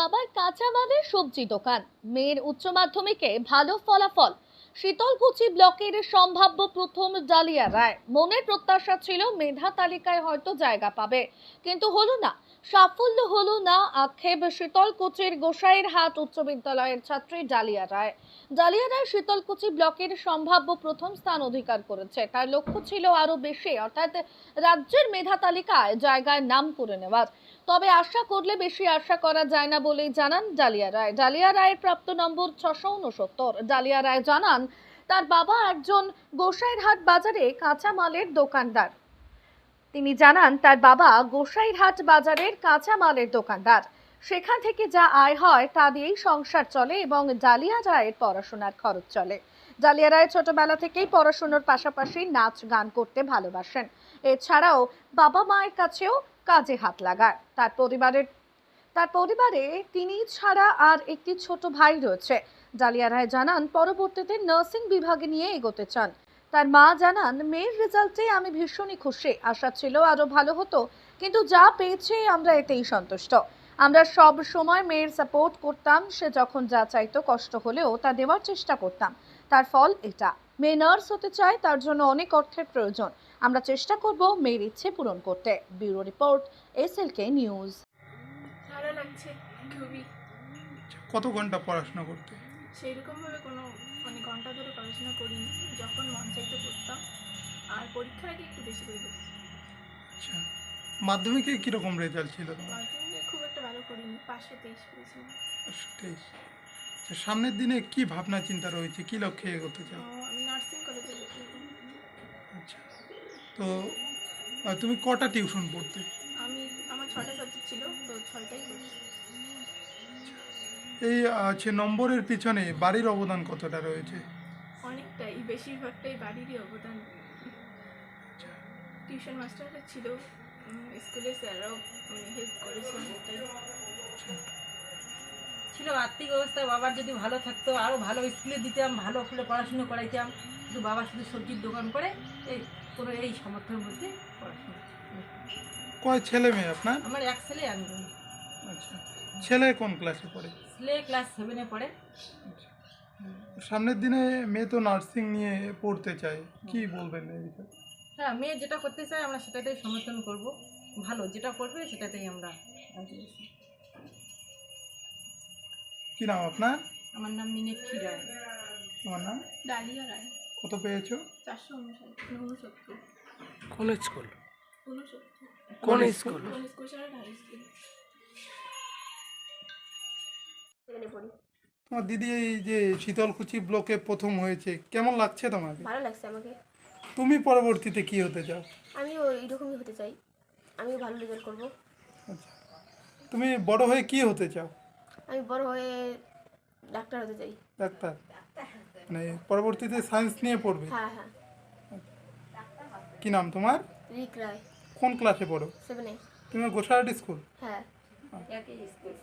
বাবার কাঁচামালের সবজি দোকান। মেয়ের উচ্চ মাধ্যমিকে ভালো ফলাফল শীতলকুচি ব্লকের সম্ভাব্য প্রথম ডালিয়া রায়। মনের প্রত্যাশা ছিল মেধা তালিকায় হয়তো জায়গা পাবে। কিন্তু হলো না, সাফল্য হলো না আক্ষেপ শীতলকুচির গোসাইয়ের হাট উচ্চ বিদ্যালয়ের ছাত্রী ডালিয়া রায়। ডালিয়া রায় শীতলকুচি ব্লকের সম্ভাব্য প্রথম স্থান অধিকার করেছে। তার লক্ষ্য ছিল আরও বেশি, অর্থাৎ রাজ্যের মেধা তালিকায় জায়গায় নাম করে নেওয়ার। তবে আশা করলে বেশি আশা করা যায় না বলেই জানান ডালিয়া রায়। ডালিয়া রায়ের প্রাপ্ত নম্বর ছশো উনসত্তর ডালিয়া রায় জানান তার বাবা একজন গোসাইরহাট বাজারে কাঁচামালের দোকানদার। তিনি জানান, তার বাবা গোসাইরহাট বাজারের কাঁচামালের দোকানদার। সেখান থেকে যা আয় হয় তা দিয়েই সংসার চলে এবং ডালিয়া রায়ের পড়াশোনার খরচ চলে। ডালিয়া রায় ছোটবেলা থেকেই পড়াশোনার পাশাপাশি নাচ গান করতে ভালোবাসেন। এছাড়াও বাবা মায়ের কাছেও কাজে হাত লাগায় তার পরিবারের তার পরিবারে তিনি ছাড়া আর একটি ছোট ভাই রয়েছে। ডালিয়া রায় জানান, পরবর্তীতে নার্সিং বিভাগে নিয়ে এগোতে চান। তার মা জানান, মেয়ের রেজাল্টে আমি ভীষণই খুশি। আশা ছিল আরও ভালো হতো, কিন্তু যা পেয়েছে আমরা এতেই সন্তুষ্ট। আমরা সব সময় মেয়ের সাপোর্ট করতাম, সে যখন যা চাইতো কষ্ট হলেও তা দেওয়ার চেষ্টা করতাম। তার ফল এটা। মেয়ে নার্স হতে চায়, তার জন্য অনেক অর্থের প্রয়োজন। আমরা চেষ্টা করব মেয়ের ইচ্ছে পূরণ করতে। Bureau report, SLK news. লাগছে খুবই কত ঘণ্টা পড়াশোনা করতে? সেই রকমভাবে কোনো মানে ঘণ্টা ধরে পড়াশোনা করিনি যখন মন চাইতো করতাম আর পরীক্ষার আগে একটু বেশি করে আচ্ছা মাধ্যমিকে কীরকম রেজাল্ট ছিল তোমার? মাধ্যমিকে খুব একটা ভালো করিনি পাঁচশো তেইশ পেয়েছিলাম একশো তেইশ। আচ্ছা সামনের দিনে কি ভাবনা চিন্তা রয়েছে? কি লক্ষ্যে এগোতে চাও? আমি নার্সিং কলেজে আচ্ছা তো তুমি কটা টিউশন পড়তে আমি আমার ছটা সাবজেক্ট ছিল তো ছয়টাই এই আছে নম্বরের পিছনে বাড়ির অবদান কতটা রয়েছে? অনেকটাই বেশিরভাগটাই বাড়িরই অবদান। টিউশন মাস্টাররা ছিল উম, স্কুলের স্যাররাও মানে হেল্প করেছে অনেকটাই ছিল আর্থিক অবস্থা বাবার যদি ভালো থাকতো আরও ভালো স্কুলে দিতাম ভালো স্কুলে পড়াশুনো করাইতাম শুধু বাবা শুধু সবজির দোকান করে এই কোনো এই সামর্থ্যের মধ্যে পড়াশোনা কয় ছেলে মেয়ে আপনার? আমার এক ছেলে আমি দুই। আচ্ছা। ছেলে কোন ক্লাসে পড়ে? ছেলে ক্লাস সেভেনে পড়ে। সামনের দিনে মেয়ে তো নার্সিং নিয়ে পড়তে চায়। কি বলবেন এই বিষয়ে? হ্যাঁ মেয়ে যেটা করতে চায় আমরা সেটাতেই সমর্থন করব। ভালো যেটা করবে সেটাতেই আমরা কি নাম আপনার? আমার নাম মিনেক্ষী রায়। তোমার নাম? ডালিয়া রায়। কত পেয়েছ? চারশো উনষাট উনসত্তর। কোন স্কুল। কোন স্কুল। উনিশ কোষার হাই স্কুল তোমার দিদি এই যে শীতলকুচি ব্লকে প্রথম হয়েছে কেমন লাগছে তোমাকে? ভালো লাগছে আমাকে। তুমি পরবর্তীতে কি হতে চাও? আমিও এইরকমই হতে চাই। আমিও ভালো রেজাল্ট করব। আচ্ছা। তুমি বড় হয়ে কি হতে চাও? আমি বড় হয়ে ডাক্তার হতে চাই। ডাক্তার? মানে পরবর্তীতে সায়েন্স নিয়ে পড়বে? হ্যাঁ হ্যাঁ। কি নাম তোমার? রিক রায়। কোন ক্লাসে পড়ো? সেভেনে তুমি গোসাহাটি স্কুল? হ্যাঁ। একই স্কুল